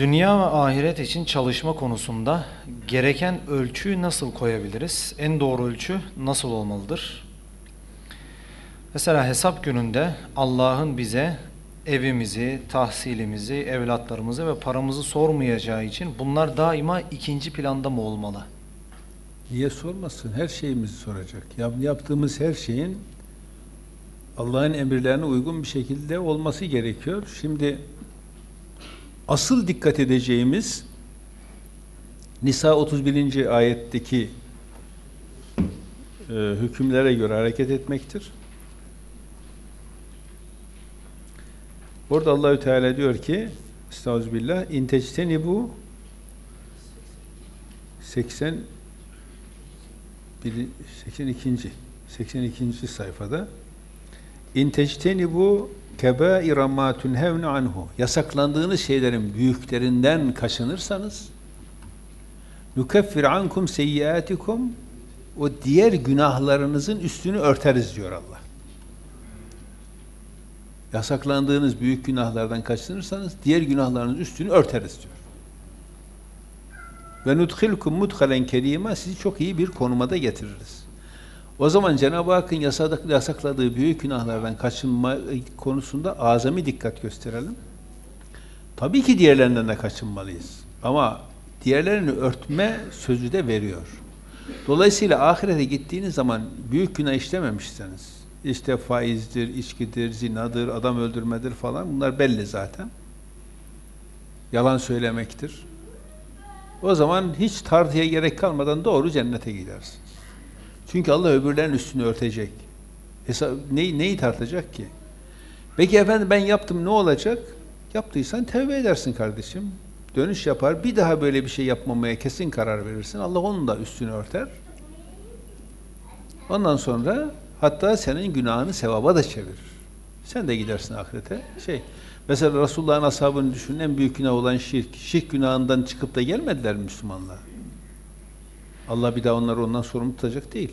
Dünya ve ahiret için çalışma konusunda gereken ölçüyü nasıl koyabiliriz? En doğru ölçü nasıl olmalıdır? Mesela hesap gününde Allah'ın bize evimizi, tahsilimizi, evlatlarımızı ve paramızı sormayacağı için bunlar daima ikinci planda mı olmalı? Niye sormasın? Her şeyimizi soracak. Yap- Yaptığımız her şeyin Allah'ın emirlerine uygun bir şekilde olması gerekiyor. Şimdi asıl dikkat edeceğimiz Nisa 31. ayetteki e, hükümlere göre hareket etmektir. Orada Allahü Teala diyor ki Estağfirullah in tectenibu 80 bir- 82. 82. sayfada İn tectenibu kebaira ma tunhevne anhu yasaklandığınız şeylerin büyüklerinden kaçınırsanız nukeffir ankum seyyiatikum o diğer günahlarınızın üstünü örteriz diyor Allah. Yasaklandığınız büyük günahlardan kaçınırsanız diğer günahlarınızın üstünü örteriz diyor. Ve nudkhilkum mudhalen kerima sizi çok iyi bir konuma da getiririz. O zaman Cenab-ı Hakk'ın yasadak- yasakladığı büyük günahlardan kaçınma konusunda azami dikkat gösterelim. Tabii ki diğerlerinden de kaçınmalıyız. Ama diğerlerini örtme sözü de veriyor. Dolayısıyla ahirete gittiğiniz zaman büyük günah işlememişseniz, işte faizdir, içkidir, zinadır, adam öldürmedir falan bunlar belli zaten. Yalan söylemektir. O zaman hiç tartıya gerek kalmadan doğru cennete gidersin. Çünkü Allah öbürlerin üstünü örtecek. Hesap, neyi, neyi tartacak ki? Peki efendim ben yaptım ne olacak? Yaptıysan tevbe edersin kardeşim. Dönüş yapar. Bir daha böyle bir şey yapmamaya kesin karar verirsin. Allah onun da üstünü örter. Ondan sonra hatta senin günahını sevaba da çevirir. Sen de gidersin ahirete. Şey, mesela Resulullah'ın ashabını düşünün en büyük günah olan şirk. Şirk günahından çıkıp da gelmediler Müslümanlar. Allah bir daha onları ondan sorumlu tutacak değil.